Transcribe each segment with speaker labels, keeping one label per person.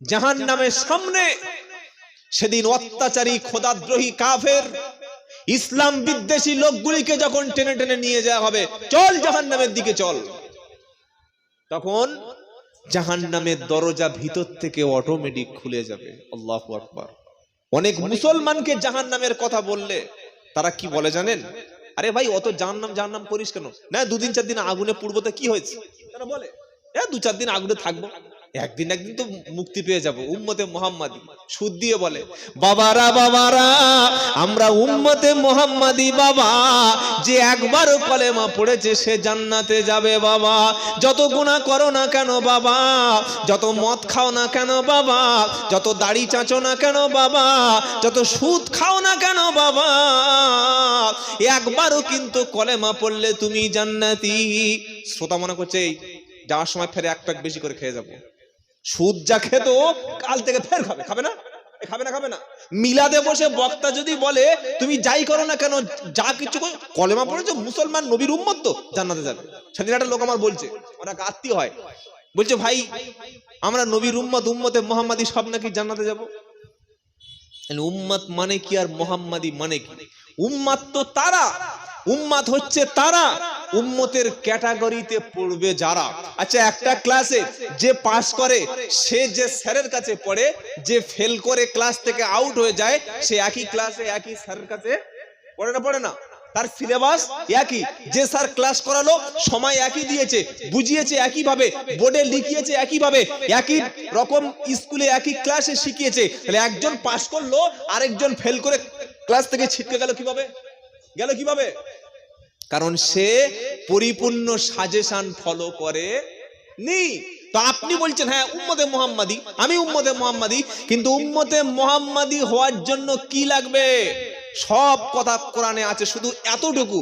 Speaker 1: জাহান নামের সামনে সেদিন অত্যাচারী খোদাদ্রোহী কাফের, ইসলাম বিদ্বেষী লোকগুলিকে যখন টেনে টেনে নিয়ে যাওয়া হবে, চল জাহান নামের দিকে চল। তখন জাহান নামের দরজা ভিতর থেকে অটোমেটিক খুলে যাবে। আল্লাহ আকবার। অনেক মুসলমানকে জাহান নামের কথা বললে, তারা কি বলে জানেন? আরে ভাই, অত জাহান্নাম জাহান্নাম করিস কেন? না দুদিন চার দিন আগুনে পুড়বোতে কি হয়েছে? তারা বলে হ্যাঁ দু চার দিন আগুনে থাকব একদিন একদিন তো মুক্তি পেয়ে যাব, উম্মতে মোহাম্মদী। সুদ দিয়ে বলে, বাবারা বাবারা, আমরা উম্মতে মোহাম্মদী বাবা। যে একবারও কলেমা পড়েছে, সে জান্নাতে যাবে বাবা। যত গুণা করো না কেন বাবা? যত মদ খাও না কেন বাবা? যত দাড়ি চাঁচো না কেন বাবা? যত সুদ খাও না কেন বাবা? একবারও কিন্তু কলেমা পড়লে তুমি জান্নাতি। শ্রোতা মনে করছে এই, যাওয়ার সময় ফেরে এক প্যাক বেশি করে খেয়ে যাব। সুদ যা খেত কাল থেকে ফের খাবে খাবে না? খাবে না খাবে না। মিলাদে বসে বক্তা যদি বলে, তুমি যাই করো না কেন, যা কিছু কলেমা পড়েছো? মুসলমান নবীর উম্মত তো, জান্নাতে যাবে। সেদিন একটা লোক আমার বলছে ওরা আত্মীয় হয়। বলছে, ভাই, আমরা নবীর উম্মত, উম্মতে মোহাম্মদী সব নাকি জান্নাতে যাব? উম্মত মানে কি আর মোহাম্মদী মানে কি? উম্মাত তো তারা, উম্মাত হচ্ছে তারা। উম্মতের ক্যাটাগরিতে পড়বে যারা। আচ্ছা একটা ক্লাসে যে পাস করে, সে যে স্যারের কাছে পড়ে, যে ফেল করে ক্লাস থেকে আউট হয়ে যায়, সে একই ক্লাসে, একই স্যারের কাছে পড়ে না পড়ে না? তার সিলেবাস একই। যে স্যার ক্লাস করালো, সময় একই দিয়েছে, বুঝিয়েছে একই ভাবে বোর্ডে লিখিয়েছে একই ভাবে একই রকম স্কুলে একই ক্লাসে শিখিয়েছে। তাহলে একজন পাস করল, আরেকজন ফেল করে ক্লাস থেকে ছিটকে গেল কীভাবে? গেল কীভাবে? কারণ সে পরিপূর্ণ সাজেশন ফলো করে নি। তো আপনি বলছেন হ্যাঁ উম্মতে মোহাম্মদি। আমি উম্মতে মোহাম্মদি কিন্তু উম্মতে মোহাম্মদি হওয়ার জন্য কি লাগবে? সব কথা কোরআনে আছে শুধু এতটুকু।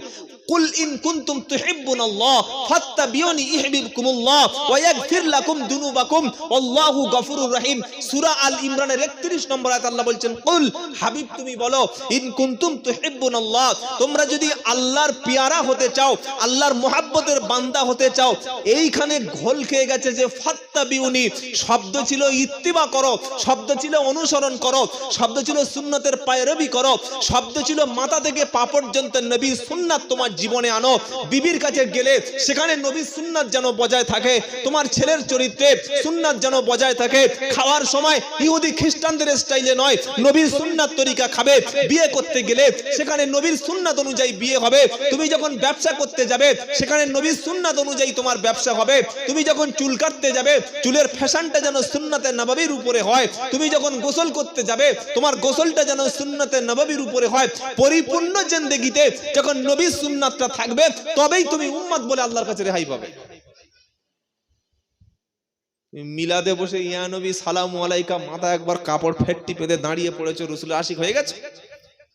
Speaker 1: কুল ইন কুনতুম তুহিব্বুনাল্লাহ ফাত্তাবিউনি ইউহিব্বুকুমুল্লাহ ওয়া ইয়াগফির লাকুম দুনুবাকুম আল্লাহু গফুরুর রহিম। সূরা আল ইমরানের 31 নম্বর আয়াত আল্লাহ বলছেন, কুল, হাবিব তুমি বলো, ইন কুনতুম তুহিব্বুনাল্লাহ তোমরা যদি আল্লাহর পিয়ারা হতে চাও, আল্লাহর মোহাব্বতের বান্দা হতে চাও, এইখানে ঘোল খেয়ে গেছে যে ফাত্তাবিউনি শব্দ ছিল ইত্তিবা করো, শব্দ ছিল অনুসরণ করো, শব্দ ছিল সুন্নতের পায়রবি করো, শব্দ ছিল মাথা থেকে পা পর্যন্ত নবীর সুন্নাত তোমার জীবনে আনো। বিবির কাছে গেলে সেখানে নবীর সুন্নাত যেন বজায় থাকে, তোমার ছেলের চরিত্রে সুন্নাত যেন বজায় থাকে। খাওয়ার সময় ইহুদি খ্রিস্টানদের স্টাইলে নয়, নবীর সুন্নাত তরিকা খাবে। বিয়ে করতে গেলে সেখানে নবীর সুন্নাত অনুযায়ী বিয়ে হবে। তুমি যখন ব্যবসা করতে যাবে, সেখানে নবীর সুন্নাত অনুযায়ী তোমার ব্যবসা হবে। তুমি যখন চুল কাটতে যাবে চুলের ফ্যাশনটা যেন সুন্নাতের নবাবির উপরে হয়। তুমি যখন গোসল করতে যাবে, তোমার গোসলটা যেন সুন্নাতের নবাবির উপরে হয়। পরিপূর্ণ জেন্দেগিতে যখন নবীর সুন্নাতটা থাকবে, তবেই তুমি উম্মাদ বলে আল্লাহর কাছে রেহাই পাবে। মিলাদে বসে, ইয়া নবী, সালাম আলাইকা মাথা একবার কাপড় ফেটটি পেতে দাঁড়িয়ে পড়েছে রসুল আশিক হয়ে গেছে?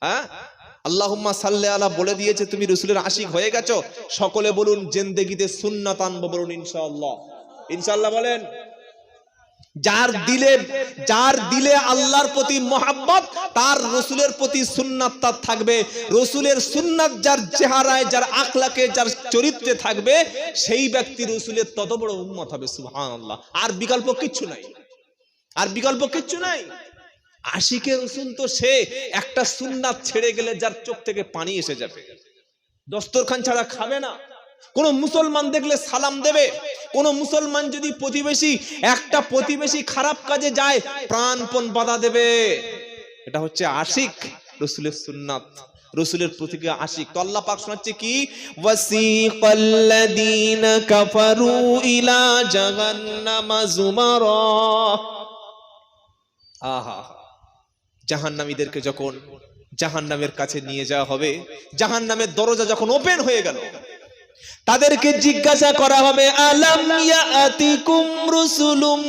Speaker 1: হ্যাঁ? আল্লাহুম্মা সাল্লে আলা, বলে দিয়েছে, তুমি রসুলের আশিক হয়ে গেছো? সকলে বলুন, জেন্দেগিতে সুন্নাত আনব বলুন, ইনশাআল্লাহ। ইনশাআল্লাহ বলেন, যার দিলে যার দিলে আল্লাহর প্রতি মহাব্বত, তার রসুলের প্রতি সুন্নাত তার থাকবে। রসুলের সুন্নাত যার চেহারায়, যার আখলাকে, যার চরিত্রে থাকবে, সেই ব্যক্তি রসুলের তত বড় উন্মত হবে, সুবহানাল্লাহ। আর বিকল্প কিচ্ছু নাই। আর বিকল্প কিচ্ছু নাই। আশিকের রসুল তো সে একটা সুন্নাত ছেড়ে গেলে যার চোখ থেকে পানি এসে যাবে। দস্তরখান ছাড়া খাবে না। কোন মুসলমান দেখলে সালাম দেবে। কোন মুসলমান যদি প্রতিবেশী, একটা প্রতিবেশী খারাপ কাজে যায়, প্রাণপণ বাধা দেবে। এটা হচ্ছে আশিক, রসুলের সুন্নাত। রসুলের প্রতীকে আশিক। তো আল্লাহ পাক শোনাচ্ছে কি? ওয়াসিকাল্লাযীনা কাফারু ইলা জাহান্নামা যুমারা আহা, জাহান্নামীদেরকে যখন জাহান্নামের কাছে নিয়ে যাওয়া হবে, জাহান্নামের দরজা যখন ওপেন হয়ে গেল তাদেরকে জিজ্ঞাসা করা হবে, আলাম ইয়াতিকুম রুসুলুম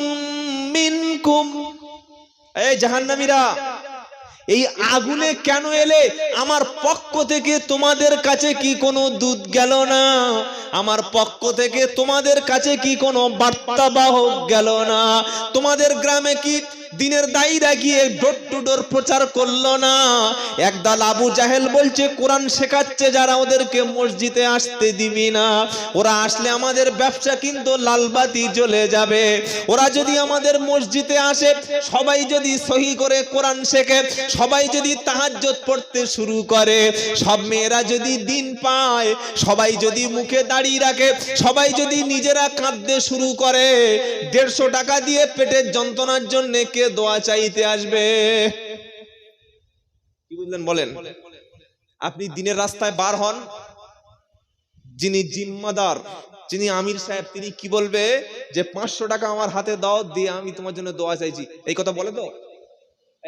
Speaker 1: মিনকুম? এই জাহান্নামীরা, এই আগুনে কেন এলে? আমার পক্ষ থেকে তোমাদের কাছে কি কোনো দুধ গেল না? আমার পক্ষ থেকে তোমাদের কাছে কি কোনো বার্তা বাহক গেল না? তোমাদের গ্রামে কি দিনের দায়ীরা গিয়ে ডোর টু ডোর প্রচার করল না। একদল আবু জাহেল বলছে, কোরআন শেখাচ্ছে যারা ওদেরকে মসজিদে আসতে দিবি না। ওরা আসলে আমাদের ব্যবসা কিন্তু লালবাতি জ্বলে যাবে। ওরা যদি আমাদের মসজিদে আসে, সবাই যদি সহি করে কোরআন শেখে, সবাই যদি তাহাজ্জত পড়তে শুরু করে, সব মেয়েরা যদি দিন পায়, সবাই যদি মুখে দাঁড়িয়ে রাখে, সবাই যদি নিজেরা কাঁদতে শুরু করে, দেড়শো টাকা দিয়ে পেটের যন্ত্রণার জন্য কে দোয়া চাইতে আসবে। কি বুঝলেন, বলেন? আপনি দিনের রাস্তায় বার হন। যিনি জিম্মাদার, যিনি আমির সাহেব, তিনি কি বলবে? যে পাঁচশো টাকা আমার হাতে দাও, দিয়ে আমি তোমার জন্য দোয়া চাইছি। এই কথা বলে তো?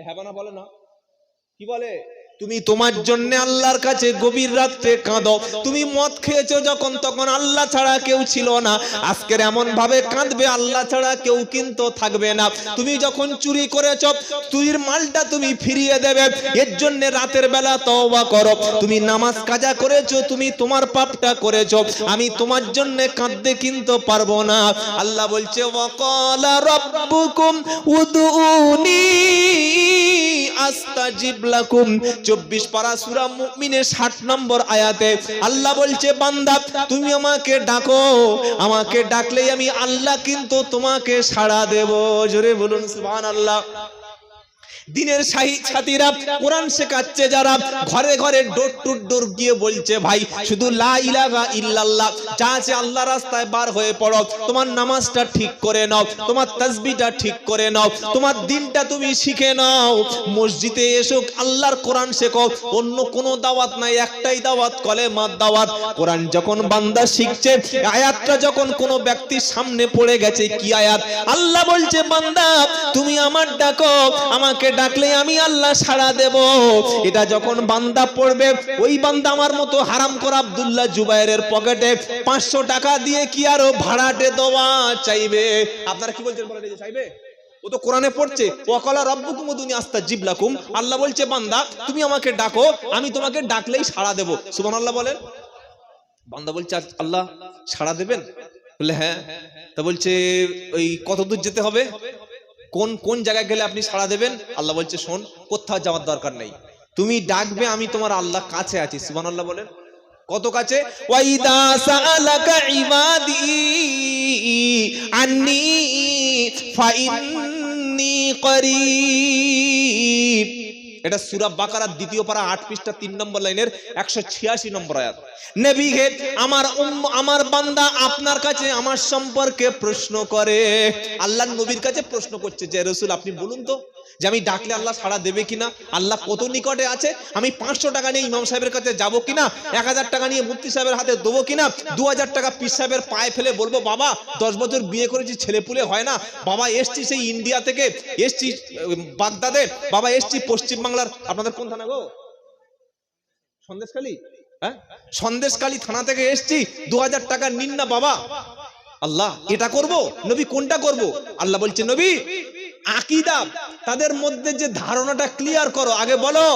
Speaker 1: হ্যাঁ না বলে না। কি বলে? তুমি তোমার জন্য আল্লাহর কাছে গভীর রাত্রে কাঁদো। তুমি মদ খেয়েছো যখন, তখন আল্লাহ ছাড়া কেউ ছিল না। আজকের এমন ভাবে কাঁদবে, আল্লাহ ছাড়া কেউ কিন্তু থাকবে না। তুমি যখন চুরি করেছ চুরির মালটা তুমি ফিরিয়ে দেবে। এর জন্য রাতের বেলা তওবা করো। তুমি নামাজ কাজা করেছ, তুমি তোমার পাপটা করেছ। আমি তোমার জন্য কাঁদতে কিন্তু পারব না। আল্লাহ বলছে, ওয়াকালা রাব্বুকুম উদউনি আস্তাজিব লাকুম 24 পারা সুরা মুমিনের 60 নম্বর আয়াতে আল্লাহ বলছে, বান্দা, তুমি আমাকে ডাকো। আমাকে ডাকলেই আমি আল্লাহ কিন্তু তোমাকে সাড়া দেব। জোরে বলুন, সুবহানাল্লাহ। দিনের শাহী ছাতিরা কোরআন শেখাচ্ছে যারা। ঘরে ঘরে ডোর টু ডোর গিয়ে বলছে, ভাই, শুধু লা ইলাহা ইল্লাল্লাহ, যা আল্লাহ রাস্তায় বার হয়ে পড়ো। তোমার নামাজটা ঠিক করে নাও, তোমার তাসবিহটা ঠিক করে নাও, তোমার দিনটা তুমি শিখে নাও। মসজিদে এসো, আল্লাহর কোরআন শেখো। অন্য কোনো দাওয়াত নাই, একটাই দাওয়াত কলেমার দাওয়াত। কোরআন যখন বান্দা শিখছে, আয়াতটা যখন কোনো ব্যক্তির সামনে পড়ে গেছে, কি আয়াত? আল্লাহ বলছে, বান্দা, তুমি আমার ডাকো, আমাকে ডাকলে আমি আল্লাহ সাড়া দেব। এটা যখন বান্দা পড়বে, ওই বান্দা আমার মতো হারাম করা আব্দুল্লাহ জুবাইরের পকেটে পাঁচশো টাকা দিয়ে কি আরও ভাড়াটে দেওয়া চাইবে? আপনারা কি বলছেন বলেন যে চাইবে ও তো কোরআনে পড়ছে, ওয়াকালা রাব্বুকুম উদুনি আস্তাজিব আল্লাহ বলছে, বান্দা, তুমি আমাকে ডাকো, আমি তোমাকে ডাকলেই সাড়া দেব। সুবহানাল্লাহ বলেন। বান্দা বলছে আল্লাহ সাড়া দেবেন? বলে হ্যাঁ। তা বলছে, ওই কত দূর যেতে হবে? কোন কোন জায়গায় গেলে আপনি সাড়া দেবেন? আল্লাহ বলছে, শোন, কোথাও যাওয়ার দরকার নেই। তুমি ডাকবে, আমি তোমার আল্লাহ কাছে আছি। সুবান আল্লাহ বলেন। কত কাছে? আন্নি ফাইন্নি করিব। এটা সুরা বাকারার দ্বিতীয় পারা আট পৃষ্ঠা তিন নম্বর লাইনের একশো ছিয়াশি নম্বর আয়াত। নবী আমার আমার বান্দা আপনার কাছে আমার সম্পর্কে প্রশ্ন করে। আল্লাহ নবীর কাছে প্রশ্ন করছে যে, রসুল, আপনি বলুন তো। যে আমি ডাকলে আল্লাহ সাড়া দেবে কিনা? আল্লাহ কত নিকটে আছে? আমি পাঁচশো টাকা নিয়ে ইমাম সাহেবের কাছে যাব কিনা? এক হাজার টাকা নিয়ে মুফতি সাহেবের হাতে দেবো কিনা? দু হাজার টাকা পিস সাহেবের পায়ে ফেলে বলব, বাবা, দশ বছর বিয়ে করেছি ছেলে পুলে হয় না। বাবা, এসছি সেই ইন্ডিয়া থেকে, এসছি বাগদাদে। বাবা, এসছি পশ্চিম বাংলার আপনাদের কোন থানা গো? সন্দেশখালী? হ্যাঁ? সন্দেশখালী থানা থেকে এসছি। দু হাজার টাকা নিন না, বাবা। আল্লাহ, এটা করব? নবী কোনটা করব? আল্লাহ বলছে, নবী, আকিদা তাদের মধ্যে যে ধারণাটা ক্লিয়ার করো, আগে বলো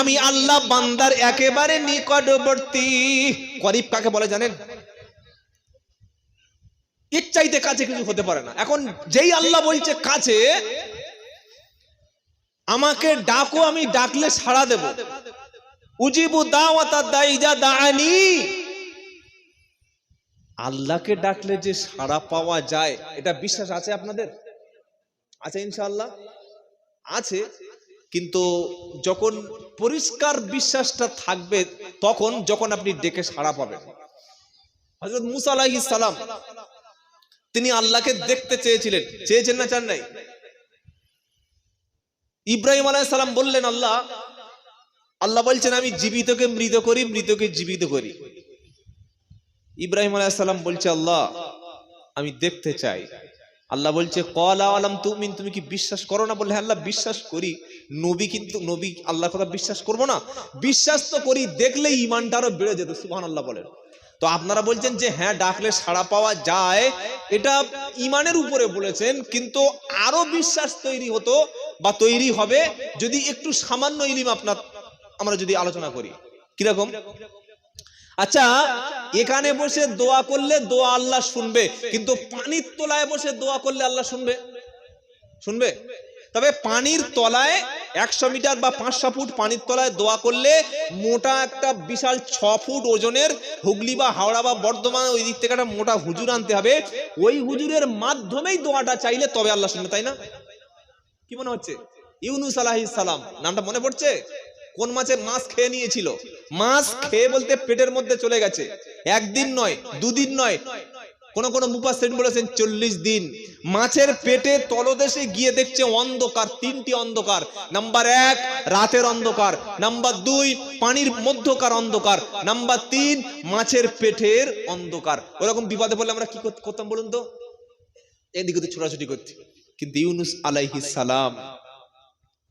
Speaker 1: আমি আল্লাহ বান্দার একেবারে নিকটবর্তী। করিব কাকে বলে জানেন? চাইতে কাছে কিছু হতে পারে না। এখন যেই আল্লাহ বলছে কাছে, আমাকে ডাকো, আমি ডাকলে সাড়া দেব। উজিবু দাওয়াতা দাইজা দাআনি। আল্লাহকে ডাকলে যে সাড়া পাওয়া যায়, এটা বিশ্বাস আছে আপনাদের? আছে ইনশাআল্লাহ? আছে, কিন্তু যখন পরিষ্কার বিশ্বাসটা থাকবে, তখন যখন আপনি ডেকে সাড়া পাবেন। হযরত মুসা সালাম, তিনি আল্লাহকে দেখতে চেয়েছিলেন। চেয়েছেন না, চান নাই? ইব্রাহিম আলাইহিস সালাম বললেন, আল্লাহ আল্লাহ বলছেন, আমি জীবিতকে মৃত করি, মৃতকে জীবিত করি। ইব্রাহিম আলাইহিস সালাম বলছে, আল্লাহ, আমি দেখতে চাই। আল্লাহ বলছে কলা আলাম তুমিন, তুমি কি বিশ্বাস করো না? বললে হ্যাঁ আল্লাহ, বিশ্বাস করি। নবী কিন্তু, নবী আল্লাহর কথা বিশ্বাস করব না। বিশ্বাস তো করি, দেখলে ইমানটা আরও বেড়ে যেত। সুবহান আল্লাহ বলেন। তো আপনারা বলছেন যে হ্যাঁ ডাকলে সাড়া পাওয়া যায়। এটা ইমানের উপরে বলেছেন, কিন্তু আরও বিশ্বাস তৈরি হতো বা তৈরি হবে যদি একটু সামান্য ইলিম আপনার, আমরা যদি আলোচনা করি। কীরকম? আচ্ছা এখানে বসে দোয়া করলে দোয়া আল্লাহ শুনবে, কিন্তু পানির তলায় বসে দোয়া করলে আল্লাহ শুনবে? শুনবে? তবে পানির তলায় একশো মিটার বা পাঁচশো ফুট পানির তলায় দোয়া করলে মোটা একটা বিশাল ছ ফুট ওজনের হুগলি বা হাওড়া বা বর্ধমান ওই দিক থেকে একটা মোটা হুজুর আনতে হবে। ওই হুজুরের মাধ্যমেই দোয়াটা চাইলে তবে আল্লাহ শুনবে, তাই না? কি মনে হচ্ছে? ইউনুস আলাহিস সালাম, নামটা মনে পড়ছে? কোন মাছে মাছ খেয়ে নিয়েছিল? মাছ খেয়ে বলতে পেটের মধ্যে চলে গেছে। একদিন নয়, দুদিন নয়। কোন কোন মুফাসসিরিন বলেছেন চল্লিশ দিন। মাছের পেটে তলদেশে গিয়ে দেখছে অন্ধকার, তিনটি অন্ধকার। নাম্বার এক, রাতের অন্ধকার। নাম্বার দুই, পানির মধ্যকার অন্ধকার। নাম্বার তিন, মাছের পেটের অন্ধকার। ওরকম বিপদে পড়লে আমরা কি করত- করতাম বলুন তো? এদিকে তো ছোটাছুটি করছি কিন্তু ইউনুস আলাইহিস সালাম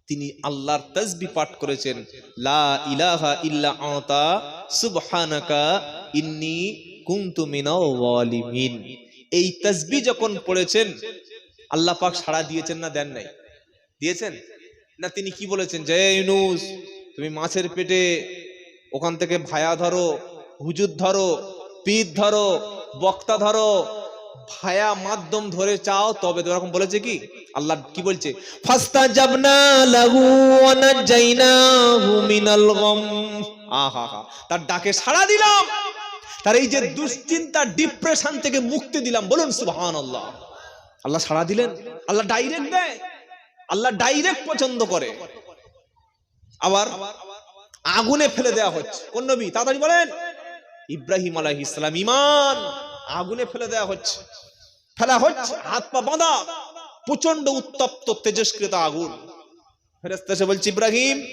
Speaker 1: তিনি আল্লাহর তাসবি পাঠ করেছেন, লা ইলাহা ইল্লা আতা, সুবহানাকা ইন্নী কুনতু মিনাল যালিমিন। এই তাসবি যখন পড়েছেন, আল্লাহ পাক সাড়া দিয়েছেন না দেন নাই? দিয়েছেন? না তিনি কি বলেছেন? জয় ইউনুস, তুমি মাছের পেটে ওখান থেকে ভায়া ধরো, হুজুর ধরো, পীর ধরো, বক্তা ধরো ভায়া মাধ্যম ধরে চাও তবে তো এরকম বলেছে কি? আল্লাহ কি বলছে? ফাস্তা জাবনা লাহু ওয়া নাজাইনাহু মিনাল গম। আহা হা তার ডাকে সাড়া দিলাম। তার এই যে দুশ্চিন্তা ডিপ্রেশন থেকে মুক্তি দিলাম। বলুন সুবহানাল্লাহ। আল্লাহ সাড়া দিলেন। আল্লাহ ডাইরেক্ট দেয়। আল্লাহ ডাইরেক্ট পছন্দ করে। আবার আগুনে ফেলে দেওয়া হচ্ছে। কোন নবী? তাড়াতাড়ি বলেন। ইব্রাহিম আলাইহিস সালাম ইমান। আগুনে ফেলে দেওয়া হচ্ছে। ফেলা হচ্ছে। হাত পা বাঁধা। প্রচণ্ড উত্তপ্ত, তেজস্কৃত আগুন। ফেরেস্তা এসে বলছে, ইব্রাহিম,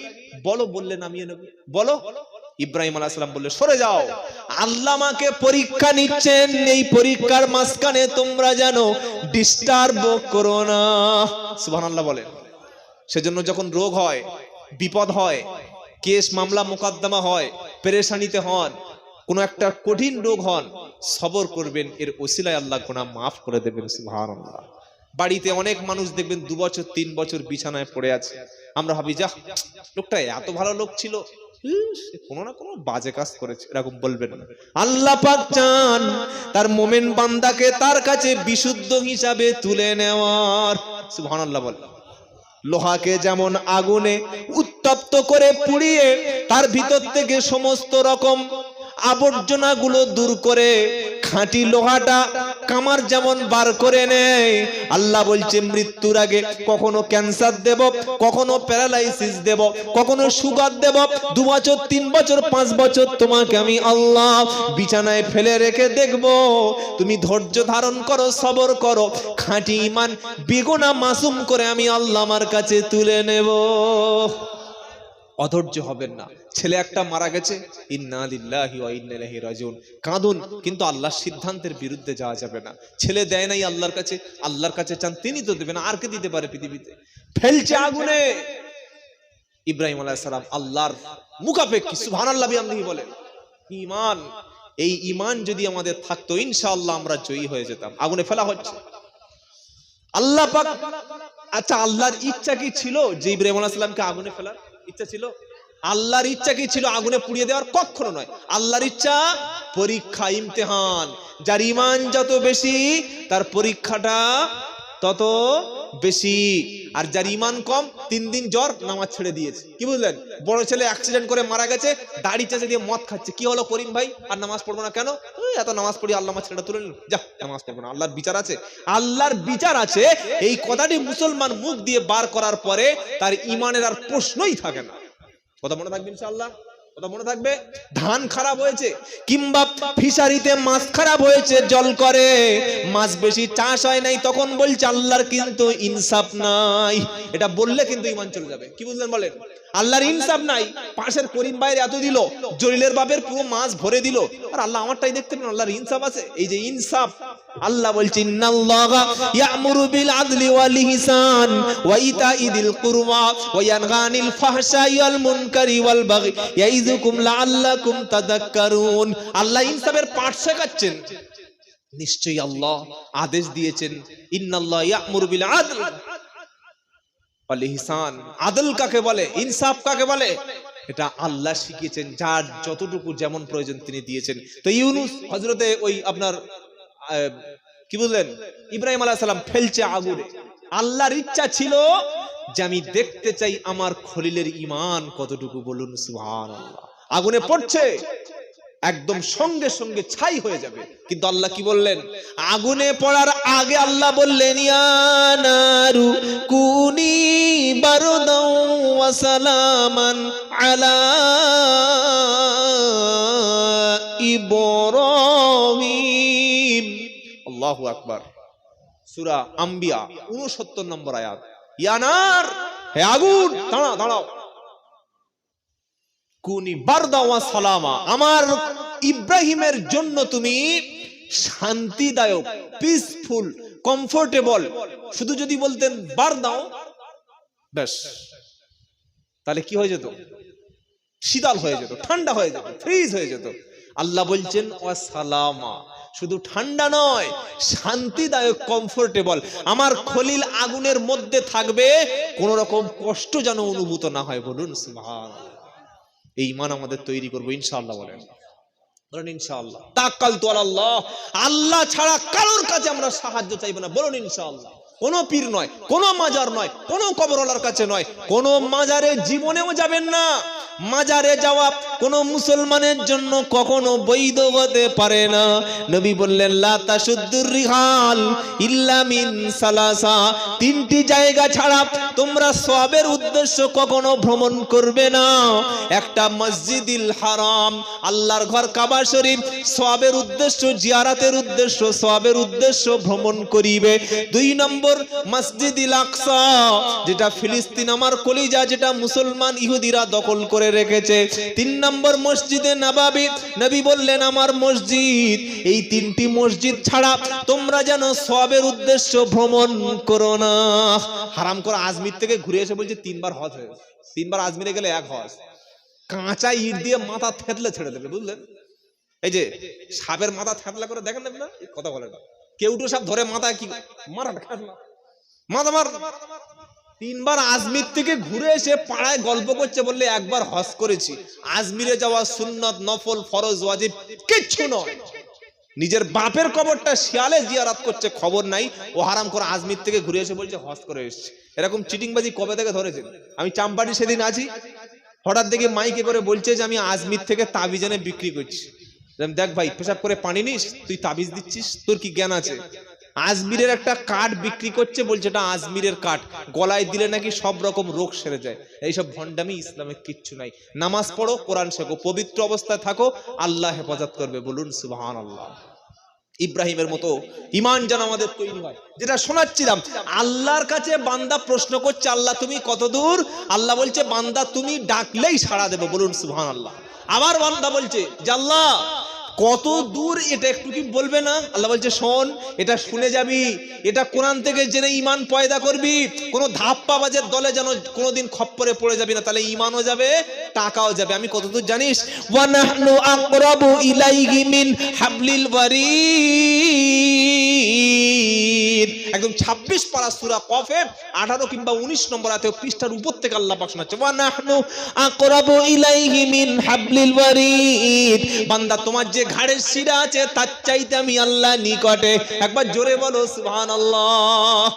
Speaker 1: বলো বললে নামিয়ে নেব। বলো। ইব্রাহিম আলাইহিস সালাম বললে সরে যাও। আল্লাহ আমাকে পরীক্ষা নিচ্ছেন। এই পরীক্ষার মাঝখানে তোমরা জানো ডিস্টার্ব করো না। সুবহানাল্লাহ বলেন। সেজন্য যখন রোগ হয়, বিপদ হয়, কেস, মামলা, মোকদ্দমা হয়, পেরেশানিতে হন, কোন একটা কঠিন রোগ হন সবর করবেন, এর ওসিলায় আল্লাহ গোনা মাফ করে দেবেন, সুবহানাল্লাহ। বাড়িতে অনেক মানুষ দেখবেন দু বছর, তিন বছর বিছানায় পড়ে আছে। আমরা ভাবি যা লোকটা এত ভালো লোক ছিল কোনো না কোনো বাজে কাজ করেছে। এরকম বলবেন আল্লাহ পাক চান তার মোমেন বান্দাকে তার কাছে বিশুদ্ধ হিসাবে তুলে নেওয়ার। লোহাকে যেমন আগুনে উত্তপ্ত করে পুড়িয়ে তার ভিতর থেকে সমস্ত রকম আবর্জনাগুলো দূর করে খাঁটি লোহাটা কামার যেমন বার করে নেয়। আল্লাহ বলছে, মৃত্যুর আগে কখনো ক্যান্সার দেব, কখনো প্যারালাইসিস দেব, কখনো সুগার দেব, দু বছর, তিন বছর, পাঁচ বছর তোমাকে আমি আল্লাহ বিছানায় ফেলে রেখে দেখব। তুমি ধৈর্য ধারণ করো, সবর করো, খাঁটি ইমান, বেগুনা মাসুম করে আমি আল্লাহ আমার কাছে তুলে নেব। অধৈর্য হবেন না। ছেলে একটা মারা গেছে। কাঁদুন, কিন্তু আল্লাহর সিদ্ধান্তের বিরুদ্ধে যাওয়া যাবে না। ছেলে দেয় নাই আল্লাহর কাছে। আল্লাহর কাছে চান, তিনি তো দেবেন, আর কে দিতে পারে পৃথিবীতে? ফেলছে আগুনে। ইব্রাহিম আলাইহিস সালাম আল্লাহর মুখাপেক্ষী, সুবহানাল্লাহ বিহামদিহি বলেন, ঈমান, এই ঈমান যদি আমাদের থাকতো, ইনশাআল্লাহ আমরা জয়ী হয়ে যেতাম। আগুনে ফেলা হচ্ছে। আল্লাহ আচ্ছা আল্লাহর ইচ্ছা কি ছিল যে ইব্রাহিম আলাইহিস সালামকে আগুনে ফেলার? ইচ্ছা ছিল? আল্লাহর ইচ্ছা কি ছিল আগুনে পুড়িয়ে দেওয়ার? কখনো নয়। আল্লাহর ইচ্ছা পরীক্ষা, ইমতেহান। যার ইমান যত বেশি, তার পরীক্ষাটা তত বেশি, আর যার ইমান কম, তিন দিন জ্বর নামাজ ছেড়ে দিয়েছে। কি বুঝলেন? বড় ছেলে অ্যাক্সিডেন্ট করে মারা গেছে, দাড়ি চেঁচে দিয়ে মদ খাচ্ছে। কি হলো করিম ভাই? আর নামাজ পড়ব না কেন? এত নামাজ পড়ি, আল্লাহ আমার ছেলেটা তুলে নিল। যা, নামাজ পড়ব না। আল্লাহর বিচার আছে। আল্লাহর বিচার আছে, এই কথাটি মুসলমান মুখ দিয়ে বার করার পরে তার ইমানের আর প্রশ্নই থাকে না। কথা মনে থাকবে ইনশাআল্লাহ? মনে থাকবে? ধান খারাপ হয়েছে, কিংবা ফিশারিতে মাছ খারাপ হয়েছে, জল করে, মাছ বেশি চাষ হয় নাই, তখন বলছে আল্লাহর কিন্তু ইনসাফ নাই। এটা বললে কিন্তু ইমান চলে যাবে। কি বুঝলেন বলেন? আল্লাহর ইনসাফ নাই, পাশের করিম ভাইয়ের এত দিল, জলিলের বাপের পুরো মাছ ভরে দিল। আর আল্লাহ আমারটাই দেখতে পেলেন, আল্লাহর ইনসাফ আছে। এই যে ইনসাফ আল্লাহ বলছে ইয়ামুরু বিল আদলি ওয়াল ইহসান ওয়া ওয়া ফাহশাই ওয়াল মুনকারি ওয়াল বাগি। ইয়াইযুকুম লাআল্লাকুম আল্লাহ ইনসাফের পাঠ শেখাচ্ছেন। নিশ্চয়ই আল্লাহ আদেশ দিয়েছেন, ইন্নাল্লাহ ইয়ামুরু বিল আদল ওয়াল ইহসান। আদল কাকে বলে? ইনসাফ কাকে বলে? এটা আল্লাহ শিখিয়েছেন, যার যতটুকু যেমন প্রয়োজন তিনি দিয়েছেন। তো ইউনুস হজরতে ওই আপনার কি বুঝলেন ইব্রাহিম আলাহ সাল্লাম ফেলছে আগুনে আল্লাহর ইচ্ছা ছিল যে আমি দেখতে চাই আমার খলিলের ইমান কতটুকু বলুন সুহান আগুনে পড়ছে, একদম সঙ্গে সঙ্গে ছাই হয়ে যাবে। কিন্তু আল্লাহ কি বললেন? আগুনে পড়ার আগে আল্লাহ বললেন ইয়ানারু কুনি আলা ইব্রাহিম আল্লাহু আকবার। সূরা আম্বিয়া 69 নম্বর আয়াত। ইয়ানার হে আগুন! দাঁড়া দাঁড়াও। কুনি বারদা ওয়া সালামা। আমার ইব্রাহিমের জন্য তুমি শান্তিদায়ক পিসফুল কমফোর্টেবল শুধু যদি বলতেন বার দাও ব্যাস। তাহলে কি হয়ে যেত? শীতল হয়ে যেত, ঠান্ডা হয়ে যেত ফ্রিজ হয়ে যেত। আল্লাহ বলছেন, ওয়া সালামা। শুধু ঠান্ডা নয়, শান্তিদায়ক কমফোর্টেবল আমার খলিল আগুনের মধ্যে থাকবে কোন রকম কষ্ট যেন অনুভূত না হয়, বলুন এই ইমান আমাদের তৈরি করব, ইনশাআল্লাহ বলেন। বলেন, ইনশাআল্লাহ। তাকাল তো আল্লাহ আল্লাহ ছাড়া কারোর কাছে আমরা সাহায্য চাইব না, বলুন, ইনশাআল্লাহ। কোন পীর নয়, কোনো মাজার নয়, কোন কবরওয়ালার কাছে নয়, কোন মাজারে জীবনেও যাবেন না। মাজারে যাওয়া কোন মুসলমানের জন্য কখনো বৈধ হতে পারে না। নবী বললেন, লা তাসুদ্দুর রিহাল ইল্লা মিন সালাসা। তিনটি জায়গা ছাড়া তোমরা সবের উদ্দেশ্য কখনো ভ্রমণ করবে না। একটা মসজিদিল হারাম, আল্লাহর ঘর কাবা শরীফ, সবের উদ্দেশ্য, জিয়ারাতের উদ্দেশ্য, সবের উদ্দেশ্য ভ্রমণ করিবে। দুই নম্বর মসজিদিল আকসা, যেটা ফিলিস্তিন আমার কলিজা, যেটা মুসলমান ইহুদিরা দখল করে রেখেছে। তিন নম্বর মসজিদে নবাবি, নবী বললেন, আমার মসজিদ, এই তিনটি মসজিদ ছাড়া তোমরা যেন সবের উদ্দেশ্য ভ্রমণ করো না। হারাম করে আজমির থেকে ঘুরে এসে বলছে, তিনবার হজ হয়ে। তিনবার আজমিরে গেলে এক হজ। কাঁচা ইট দিয়ে মাথা থেতলে ছেড়ে দেবে, বুঝলেন? এই যে, সাপের মাথা থেতলা করে দেখেন না কথা বলে না। কেউটো সাপ ধরে মাথা কি মাথা মার। তিনবার আজমির থেকে ঘুরে এসে পাড়ায় গল্প করছে বললে একবার হজ করেছি। আজমিরে যাওয়া সুন্নত, নফল, ফরজ, ওয়াজিব কিচ্ছু নয়। নিজের বাপের কবরটা শিয়ালে জিয়ারাত করছে, খবর নাই। ও হারাম করে আজমির থেকে ঘুরে এসে বলছে হজ করে এসছে। এরকম চিটিংবাজি কবে থেকে ধরেছেন? আমি চাম্পাটি সেদিন আছি। হঠাৎ দেখে মাইকে করে বলছে যে, আমি আজমির থেকে তাবিজ এনে বিক্রি করছি। দেখ ভাই, পেশাব করে পানি নিস, তুই তাবিজ দিচ্ছিস, তোর কি জ্ঞান আছে? আজমিরের একটা কাঠ বিক্রি করছে, বলছে এটা আজমিরের কাঠ। গলায় দিলে নাকি সব রকম রোগ সেরে যায়। এইসব ভণ্ডামি ইসলামে কিচ্ছু নাই। নামাজ পড়ো, কোরআন শেখো, পবিত্র অবস্থায় থাকো, আল্লাহ হেফাজত করবে, বলুন সুবহান আল্লাহ ইব্রাহিমের মতো ইমান যেন আমাদের তৈরি হয়। যেটা শোনাচ্ছিলাম, আল্লাহর কাছে বান্দা প্রশ্ন করছে, আল্লাহ তুমি কত দূর আল্লাহ বলছে, বান্দা তুমি ডাকলেই সাড়া দেবে, বলুন সুবহান আল্লাহ আবার বান্দা বলছে আল্লাহ, কত দূর এটা একটু কি বলবে না? আল্লাহ বলছে, শোন, এটা শুনে যাবি। এটা কোরআন থেকে জেনে ইমান পয়দা করবি। কোনো ধাপ্পাবাজের দলে যেন কোনোদিন খপ্পরে পড়ে যাবি না, তাহলে ইমানও যাবে, টাকাও যাবে। আমি কতদূর জানিস? ওয়া নাহনু আকরাবু ইলাইহি মিন হাবলিল ওয়ারিদ। একদম 26 পারা সুরা কফে 18 কিংবা 19 নম্বর আতে পৃষ্ঠার উপর থেকে আল্লাহ পাক শোনাচ্ছে আকরাবু ইলাইহি মিন হাবলিল ওয়ারিদ। বান্দা, তোমার যে ঘাড়ের শিরা আছে, তার চাইতে আমি আল্লাহ নিকটে। একবার জোরে বলো, সুবহানাল্লাহ।